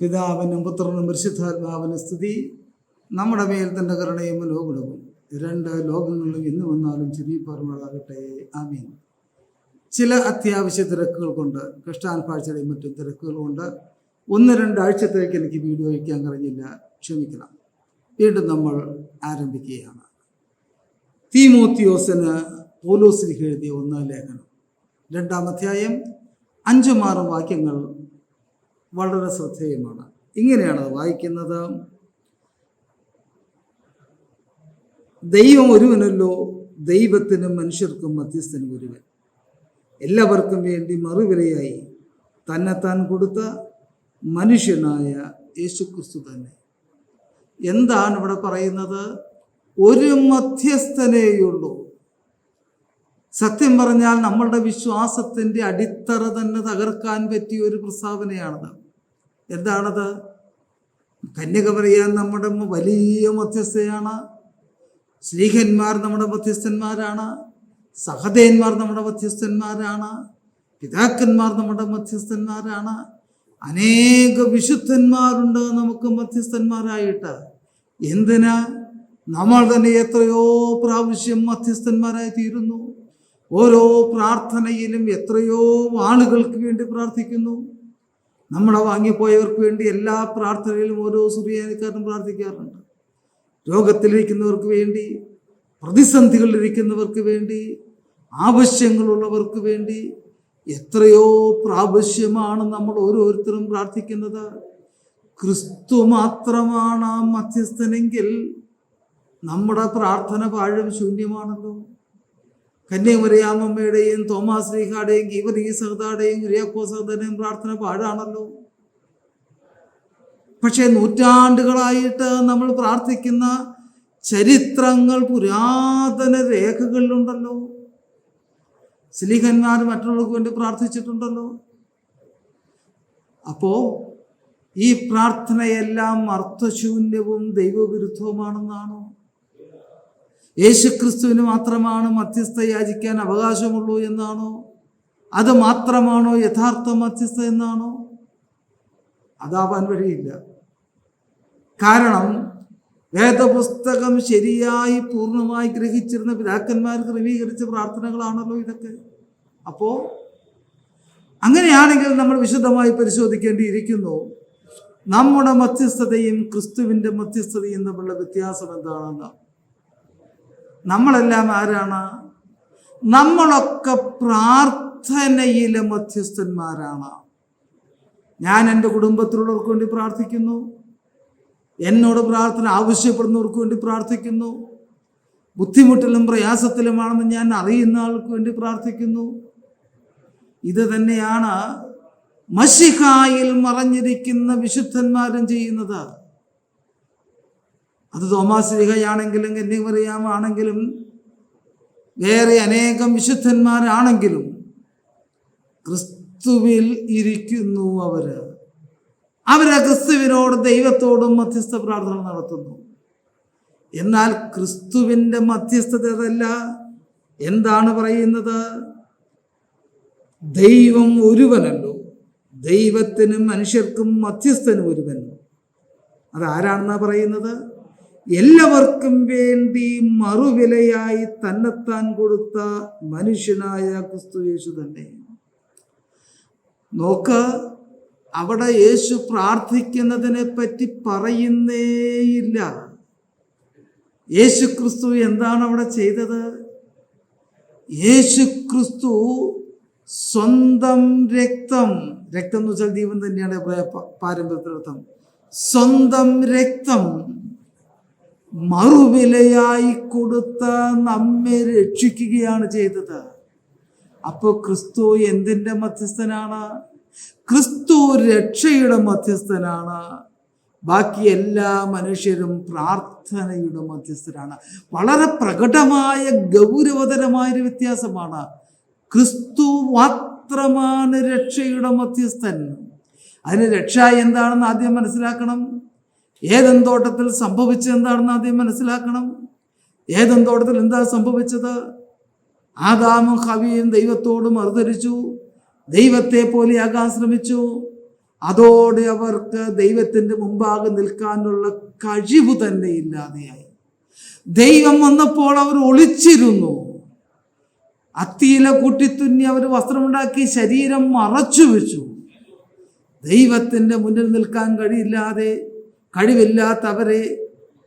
പിതാവിനും പുത്രനും പരിശുദ്ധാത്മാവിനും സ്ഥിതി നമ്മുടെ മേൽ തന്റെ കരുണയും ലോകടവും രണ്ട് ലോകങ്ങളിലും ഇന്ന് വന്നാലും ചിരിപ്പറുമാറാകട്ടെ ആമീൻ. ചില അത്യാവശ്യ തിരക്കുകൾ കൊണ്ട് ക്രിസ്റ്റാൻ കാഴ്ചയുടെയും മറ്റും തിരക്കുകൾ കൊണ്ട് ഒന്ന് രണ്ടാഴ്ചത്തേക്ക് എനിക്ക് വീഡിയോ വയ്ക്കാൻ കഴിഞ്ഞില്ല. ക്ഷമിക്കണം. വീണ്ടും നമ്മൾ ആരംഭിക്കുകയാണ്. തീമോത്തിയോസിന് പോലോസിലേക്ക് എഴുതിയ ഒന്നാം ലേഖനം. രണ്ടാം അധ്യായം. അഞ്ചും ആറും വാക്യങ്ങൾ വളരെ ശ്രദ്ധേയമാണ്. ഇങ്ങനെയാണ് വായിക്കുന്നത്. ദൈവം ഒരുവനല്ലോ ദൈവത്തിനും മനുഷ്യർക്കും മധ്യസ്ഥനും ഒരുവൻ. എല്ലാവർക്കും വേണ്ടി മറുവിലയായി തന്നെത്താൻ കൊടുത്ത മനുഷ്യനായ യേശുക്രിസ്തു തന്നെ. എന്താണ് ഇവിടെ പറയുന്നത്? ഒരു മധ്യസ്ഥനേയുള്ളൂ. സത്യം പറഞ്ഞാൽ നമ്മളുടെ വിശ്വാസത്തിന്റെ അടിത്തറ തന്നെ തകർക്കാൻ പറ്റിയ ഒരു പ്രസ്താവനയാണത്. എന്താണത്? കന്യക പറയാൻ നമ്മുടെ വലിയ മധ്യസ്ഥയാണ്. സ്നേഹന്മാർ നമ്മുടെ മധ്യസ്ഥന്മാരാണ്. സഹദേന്മാർ നമ്മുടെ മധ്യസ്ഥന്മാരാണ്. പിതാക്കന്മാർ നമ്മുടെ മധ്യസ്ഥന്മാരാണ്. അനേക വിശുദ്ധന്മാരുണ്ട് നമുക്ക് മധ്യസ്ഥന്മാരായിട്ട്. എന്തിനാ? നമ്മൾ തന്നെ എത്രയോ പ്രാവശ്യം മധ്യസ്ഥന്മാരായി തീരുന്നു. ഓരോ പ്രാർത്ഥനയിലും എത്രയോ ആളുകൾക്ക് വേണ്ടി പ്രാർത്ഥിക്കുന്നു. നമ്മളെ വാങ്ങിപ്പോയവർക്ക് വേണ്ടി എല്ലാ പ്രാർത്ഥനയിലും ഓരോ സുറിയാനിക്കാരനും പ്രാർത്ഥിക്കാറുണ്ട്. രോഗത്തിലിരിക്കുന്നവർക്ക് വേണ്ടി പ്രതിസന്ധികളിലിരിക്കുന്നവർക്ക് വേണ്ടി ആവശ്യങ്ങളുള്ളവർക്ക് വേണ്ടി എത്രയോ പ്രാവശ്യമാണ് നമ്മൾ ഓരോരുത്തരും പ്രാർത്ഥിക്കുന്നത്. ക്രിസ്തു മാത്രമാണ് മധ്യസ്ഥനെങ്കിൽ നമ്മുടെ പ്രാർത്ഥന പാഴും ശൂന്യമാണല്ലോ. കന്യാമറിയാമ്മയുടെയും തോമാസ് ലീഹാടെയും ഗീവരീ സഹതാടെയും ഗിരിയാക്കോ സഹതയുടെയും പ്രാർത്ഥന പാഴാണല്ലോ. പക്ഷേ നൂറ്റാണ്ടുകളായിട്ട് നമ്മൾ പ്രാർത്ഥിക്കുന്ന ചരിത്രങ്ങൾ പുരാതന രേഖകളിലുണ്ടല്ലോ. സ്ലീഹന്മാർ മറ്റുള്ളവർക്ക് വേണ്ടി പ്രാർത്ഥിച്ചിട്ടുണ്ടല്ലോ. അപ്പോ ഈ പ്രാർത്ഥനയെല്ലാം അർത്ഥശൂന്യവും ദൈവവിരുദ്ധവുമാണെന്നാണോ? യേശുക്രിസ്തുവിന് മാത്രമാണ് മധ്യസ്ഥ യാചിക്കാൻ അവകാശമുള്ളൂ എന്നാണോ? അത് മാത്രമാണോ യഥാർത്ഥ മധ്യസ്ഥ എന്നാണോ? അതാവാൻ വഴിയില്ല. കാരണം വേദപുസ്തകം ശരിയായി പൂർണമായി ഗ്രഹിച്ചിരുന്ന പിതാക്കന്മാർ ക്രമീകരിച്ച പ്രാർത്ഥനകളാണല്ലോ ഇതൊക്കെ. അപ്പോൾ അങ്ങനെയാണെങ്കിൽ നമ്മൾ വിശദമായി പരിശോധിക്കേണ്ടിയിരിക്കുന്നു നമ്മുടെ മധ്യസ്ഥതയും ക്രിസ്തുവിന്റെ മധ്യസ്ഥതയും തമ്മിലുള്ള വ്യത്യാസം എന്താണെന്ന്. നമ്മളെല്ലാം ആരാണ്? നമ്മളൊക്കെ പ്രാർത്ഥനയിലെ മധ്യസ്ഥന്മാരാണ്. ഞാൻ എന്റെ കുടുംബത്തിലുള്ളവർക്ക് വേണ്ടി പ്രാർത്ഥിക്കുന്നു. എന്നോട് പ്രാർത്ഥന ആവശ്യപ്പെടുന്നവർക്ക് വേണ്ടി പ്രാർത്ഥിക്കുന്നു. ബുദ്ധിമുട്ടിലും പ്രയാസത്തിലുമാണെന്ന് ഞാൻ അറിയുന്ന ആൾക്ക് വേണ്ടി പ്രാർത്ഥിക്കുന്നു. ഇത് തന്നെയാണ് മഷിഹായിൽ മറഞ്ഞിരിക്കുന്ന വിശുദ്ധന്മാരും ചെയ്യുന്നത്. അത് തോമാസ് ലിഹയാണെങ്കിലും വേറെ അനേകം വിശുദ്ധന്മാരാണെങ്കിലും ക്രിസ്തുവിൽ ഇരിക്കുന്നു അവർ. അവർ ക്രിസ്തുവിനോട് ദൈവത്തോടും മധ്യസ്ഥ പ്രാർത്ഥന നടത്തുന്നു. എന്നാൽ ക്രിസ്തുവിന്റെ മധ്യസ്ഥതല്ല എന്താണ് പറയുന്നത്? ദൈവം ഒരുവനല്ലോ. ദൈവത്തിനും മനുഷ്യർക്കും മധ്യസ്ഥനും ഒരുവൻ. അതാരാണെന്നാ പറയുന്നത്? എല്ലാവർക്കും വേണ്ടി മറുവിലയായി തന്നെത്താൻ കൊടുത്ത മനുഷ്യനായ ക്രിസ്തു യേശു തന്നെ. നോക്ക് അവിടെ യേശു പ്രാർത്ഥിക്കുന്നതിനെ പറ്റി പറയുന്നേയില്ല യേശു ക്രിസ്തു എന്താണ് അവിടെ ചെയ്തത്? യേശു ക്രിസ്തു സ്വന്തം രക്തം രക്തം എന്ന് വെച്ചാൽ ദീപം തന്നെയാണ് പാരമ്പര്യത്തിനർത്ഥം സ്വന്തം രക്തം മറുവിലയായി കൊടുത്ത നമ്മെ രക്ഷിക്കുകയാണ് ചെയ്തത്. അപ്പോൾ ക്രിസ്തു എന്തിന്റെ മധ്യസ്ഥനാണ്? ക്രിസ്തു രക്ഷയുടെ മധ്യസ്ഥനാണ്. ബാക്കി എല്ലാ മനുഷ്യരും പ്രാർത്ഥനയുടെ മധ്യസ്ഥരാണ്. വളരെ പ്രകടമായ ഗൗരവതരമായൊരു വ്യത്യാസമാണ്. ക്രിസ്തു മാത്രമാണ് രക്ഷയുടെ മധ്യസ്ഥൻ. അതിന് രക്ഷ എന്താണെന്ന് ആദ്യം മനസ്സിലാക്കണം. ഏതെന്തോട്ടത്തിൽ സംഭവിച്ചത് എന്താണെന്ന് ആദ്യം മനസ്സിലാക്കണം. ഏതെന്തോട്ടത്തിൽ എന്താ സംഭവിച്ചത്? ആദാമും ഹവിയും ദൈവത്തോട് മറുതരിച്ചു. ദൈവത്തെ പോലെയാകാൻ ശ്രമിച്ചു. അതോടെ അവർക്ക് ദൈവത്തിന്റെ മുമ്പാകെ നിൽക്കാനുള്ള കഴിവ് തന്നെ ഇല്ലാതെയായി. ദൈവം വന്നപ്പോൾ അവർ ഒളിച്ചിരുന്നു. അത്തിയില കൂട്ടിത്തുന്നി അവർ വസ്ത്രമുണ്ടാക്കി ശരീരം മറച്ചു വെച്ചു ദൈവത്തിന്റെ മുന്നിൽ നിൽക്കാൻ കഴിയില്ലാതെ കഴിവില്ലാത്തവരെ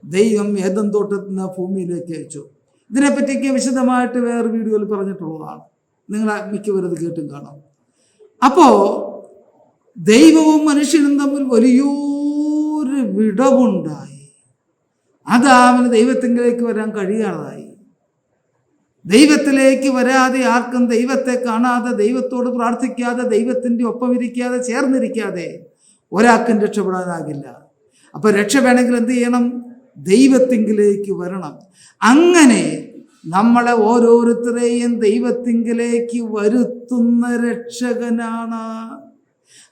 ദൈവം ഏതം തോട്ടത്തിൽ നിന്ന് ഭൂമിയിലേക്ക് അയച്ചു. ഇതിനെപ്പറ്റിയൊക്കെ വിശദമായിട്ട് വേറെ വീഡിയോയിൽ പറഞ്ഞിട്ടുള്ളതാണ്. നിങ്ങൾ മിക്കവരും അത് കേട്ടും കാണാം. അപ്പോൾ ദൈവവും മനുഷ്യനും തമ്മിൽ വലിയൊരു വിടവുണ്ടായി. അത് അവന് ദൈവത്തിങ്കിലേക്ക് വരാൻ കഴിയാതായി. ദൈവത്തിലേക്ക് വരാതെ ആർക്കും ദൈവത്തെ കാണാതെ ദൈവത്തോട് പ്രാർത്ഥിക്കാതെ ദൈവത്തിന്റെ ഒപ്പം ഇരിക്കാതെ ചേർന്നിരിക്കാതെ ഒരാൾക്കും രക്ഷപ്പെടാനാകില്ല. അപ്പൊ രക്ഷ വേണമെങ്കിൽ എന്ത് ചെയ്യണം? ദൈവത്തിങ്കിലേക്ക് വരണം. അങ്ങനെ നമ്മളെ ഓരോരുത്തരെയും ദൈവത്തിങ്കിലേക്ക് വരുത്തുന്ന രക്ഷകനാണ്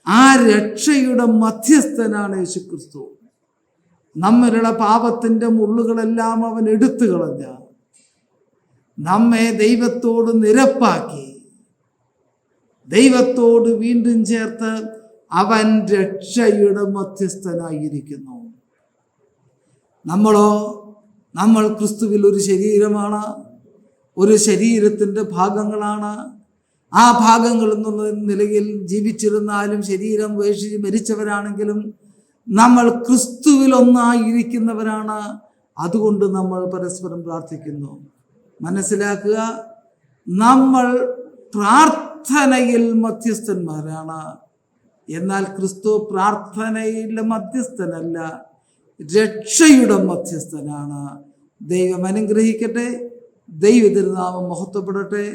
ആ രക്ഷയുടെ മധ്യസ്ഥനാണ് യേശുക്രിസ്തു. നമ്മളുടെ പാപത്തിന്റെ മുള്ളുകളെല്ലാം അവൻ എടുത്തു കളഞ്ഞ. നമ്മെ ദൈവത്തോട് നിരപ്പാക്കി. ദൈവത്തോട് വീണ്ടും ചേർത്ത് അവൻ രക്ഷയുടെ മധ്യസ്ഥനായിരിക്കുന്നു. നമ്മളോ നമ്മൾ ക്രിസ്തുവിൽ ഒരു ശരീരമാണ് ഒരു ശരീരത്തിന്റെ ഭാഗങ്ങളാണ്. ആ ഭാഗങ്ങൾ എന്നുള്ള നിലയിൽ ജീവിച്ചിരുന്നാലും ശരീരം വേഷി മരിച്ചവരാണെങ്കിലും നമ്മൾ ക്രിസ്തുവിൽ ഒന്നായിരിക്കുന്നവരാണ്. അതുകൊണ്ട് നമ്മൾ പരസ്പരം പ്രാർത്ഥിക്കുന്നു. മനസ്സിലാക്കുക നമ്മൾ പ്രാർത്ഥനയിൽ മധ്യസ്ഥന്മാരാണ്. എന്നാൽ ക്രിസ്തു പ്രാർത്ഥനയിലെ മധ്യസ്ഥനല്ല രക്ഷയുടെ മധ്യസ്ഥനാണ്. ദൈവം അനുഗ്രഹിക്കട്ടെ ദൈവ തിരുനാമം മഹത്വപ്പെടട്ടെ.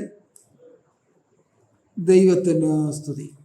ദൈവത്തിന് സ്തുതി.